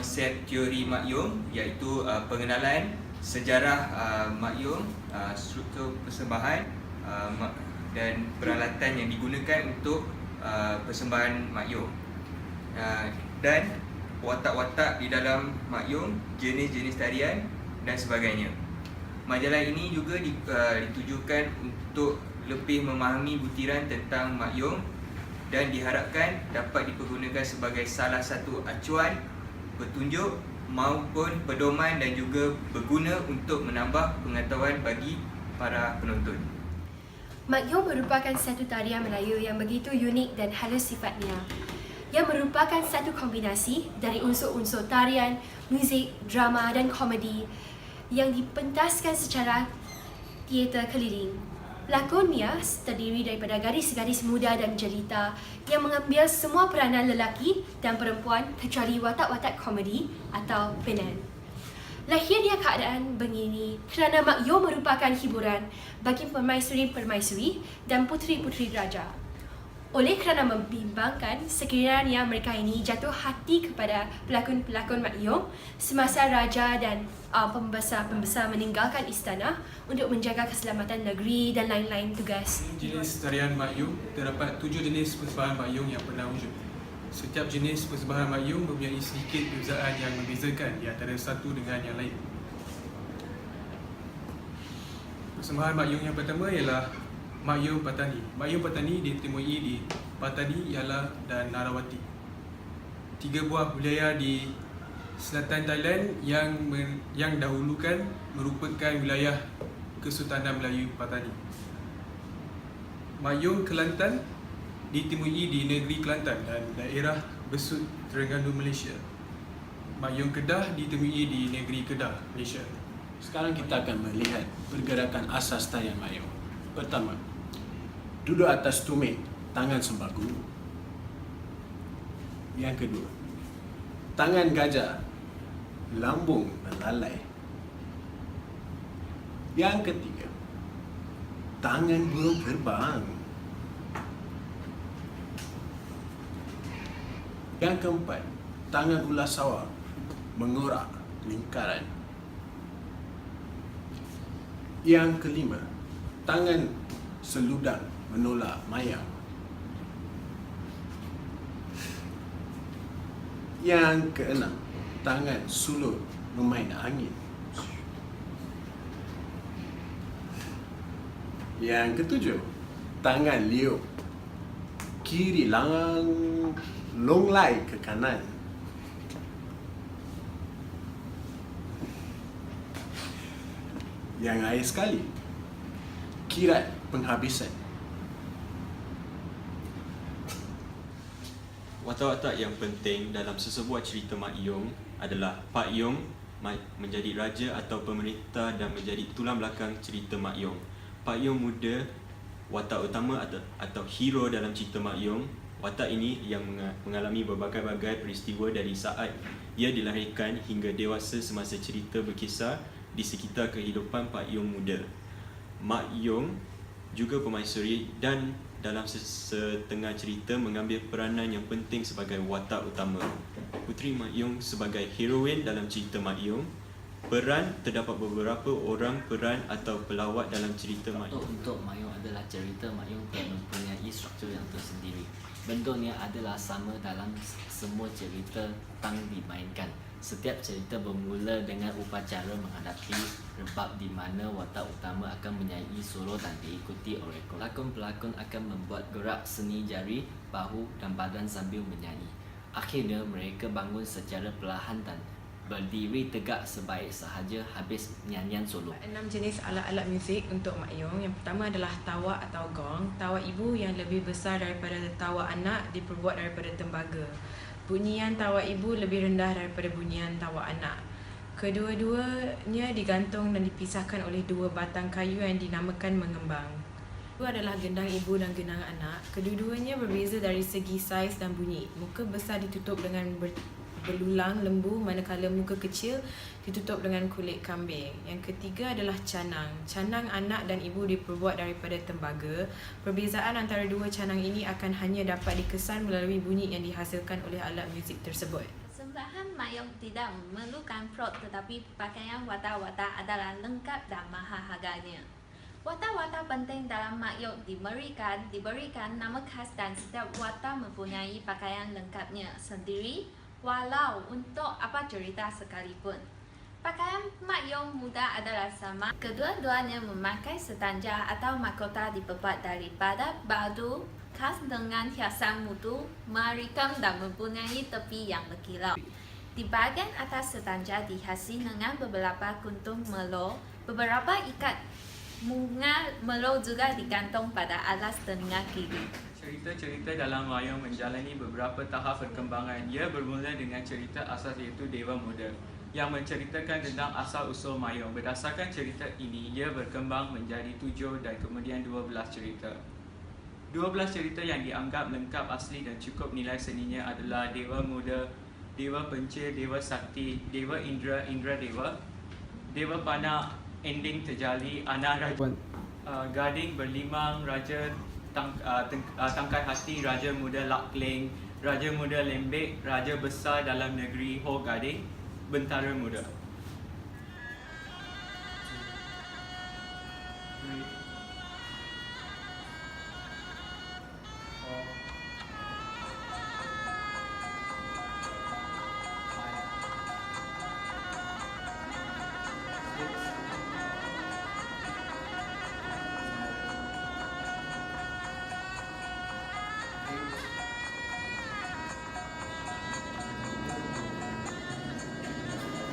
konsep teori makyum iaitu uh, pengenalan sejarah uh, makyum, uh, struktur persembahan uh, dan peralatan yang digunakan untuk uh, persembahan makyum. Uh, dan watak-watak di dalam makyum, jenis-jenis tarian dan sebagainya. Majalah ini juga di, uh, ditujukan untuk lebih memahami butiran tentang makyum dan diharapkan dapat dipergunakan sebagai salah satu acuan, petunjuk maupun pedoman dan juga berguna untuk menambah pengetahuan bagi para penonton. Makyum merupakan satu tarian Melayu yang begitu unik dan halus sifatnya yang merupakan satu kombinasi dari unsur-unsur tarian, muzik, drama dan komedi yang dipentaskan secara teater keliling. Lakonnya terdiri daripada gadis-gadis muda dan jelita yang mengambil semua peranan lelaki dan perempuan kecuali watak-watak komedi atau penan. Lahirnya keadaan begini kerana Makyum merupakan hiburan bagi permaisuri-permaisuri dan puteri-puteri raja. Oleh kerana membimbangkan sekiranya mereka ini jatuh hati kepada pelakon-pelakon Makyum semasa raja dan uh, pembesar-pembesar meninggalkan istana untuk menjaga keselamatan negeri dan lain-lain tugas. Jenis tarian Makyum terdapat tujuh jenis persembahan Makyum yang pernah wujud. Setiap jenis persembahan Makyum mempunyai sedikit perbezaan yang membezakan di antara satu dengan yang lain. Persembahan Makyum yang pertama ialah Makyum Patani. Makyum Patani ditemui di Patani, Yala dan Narawati. Tiga buah wilayah di selatan Thailand yang men, yang dahulukan merupakan wilayah Kesultanan Melayu Patani. Mayung Kelantan ditemui di negeri Kelantan dan daerah Besut Terengganu Malaysia. Mayung Kedah ditemui di negeri Kedah Malaysia. Sekarang kita akan melihat pergerakan asas tarian Mayung. Pertama, duduk atas tumit, tangan sembagu. Yang kedua, tangan gajah, lambung belalai. Yang ketiga, tangan burung terbang. Yang keempat, tangan ular sawah mengorak lingkaran. Yang kelima, tangan seludang menolak mayang. Yang keenam, tangan sulut memain angin. Yang ketujuh, tangan liuk kiri lang longlai ke kanan. Yang akhir sekali, kirat penghabisan. Watak-watak yang penting dalam sesebuah cerita Mak Yong adalah Pak Yong menjadi raja atau pemerintah dan menjadi tulang belakang cerita Mak Yong. Pak Yong muda, watak utama atau, atau hero dalam cerita Mak Yong. Watak ini yang menga- mengalami berbagai-bagai peristiwa dari saat ia dilahirkan hingga dewasa semasa cerita berkisar di sekitar kehidupan Pak Yong muda. Mak Yong juga permaisuri dan dalam setengah cerita mengambil peranan yang penting sebagai watak utama. Puteri Mak Yong sebagai heroin dalam cerita Mak Yong. Peran terdapat beberapa orang peran atau pelawat dalam cerita Mak Untuk, Yong. untuk Mayung adalah cerita Mayung yang mempunyai struktur yang tersendiri. Bentuknya adalah sama dalam semua cerita tang dimainkan. Setiap cerita bermula dengan upacara menghadapi rebab di mana watak utama akan menyanyi solo dan diikuti oleh pelakon-pelakon akan membuat gerak seni jari, bahu dan badan sambil menyanyi. Akhirnya mereka bangun secara perlahan dan berdiri tegak sebaik sahaja habis nyanyian solo. Enam jenis alat-alat muzik untuk makyong. Yang pertama adalah tawa atau gong. Tawa ibu yang lebih besar daripada tawa anak diperbuat daripada tembaga. Bunyian tawa ibu lebih rendah daripada bunyian tawa anak. Kedua-duanya digantung dan dipisahkan oleh dua batang kayu yang dinamakan mengembang. Itu adalah gendang ibu dan gendang anak. Kedua-duanya berbeza dari segi saiz dan bunyi. Muka besar ditutup dengan belulang lembu manakala muka kecil ditutup dengan kulit kambing. Yang ketiga adalah canang. Canang anak dan ibu diperbuat daripada tembaga. Perbezaan antara dua canang ini akan hanya dapat dikesan melalui bunyi yang dihasilkan oleh alat muzik tersebut. Sembahan mayung tidak memerlukan prop tetapi pakaian wata-wata adalah lengkap dan mahal harganya. Wata-wata penting dalam mayung diberikan diberikan nama khas dan setiap wata mempunyai pakaian lengkapnya sendiri walau untuk apa cerita sekalipun. Pakaian mayung muda adalah sama. Kedua-duanya memakai setanja atau mahkota diperbuat daripada batu khas dengan hiasan mutu, merikam dan mempunyai tepi yang berkilau. Di bahagian atas setanja dihiasi dengan beberapa kuntung melo, beberapa ikat bunga melo juga digantung pada alas telinga kiri. Cerita-cerita dalam wayang menjalani beberapa tahap perkembangan. Ia bermula dengan cerita asas iaitu Dewa Muda yang menceritakan tentang asal-usul mayung. Berdasarkan cerita ini, ia berkembang menjadi tujuh dan kemudian dua belas cerita. Dua belas cerita yang dianggap lengkap asli dan cukup nilai seninya adalah Dewa Muda, Dewa Pencil, Dewa Sakti, Dewa Indra, Indra Dewa, Dewa Panak, Ending Terjali, Anak Raja, uh, Gading Berlimang, Raja tang, uh, teng, uh, Tangkai hati Raja Muda Lakling, Raja Muda Lembek, Raja Besar Dalam Negeri Ho Gading, Bentara Muda. Hmm.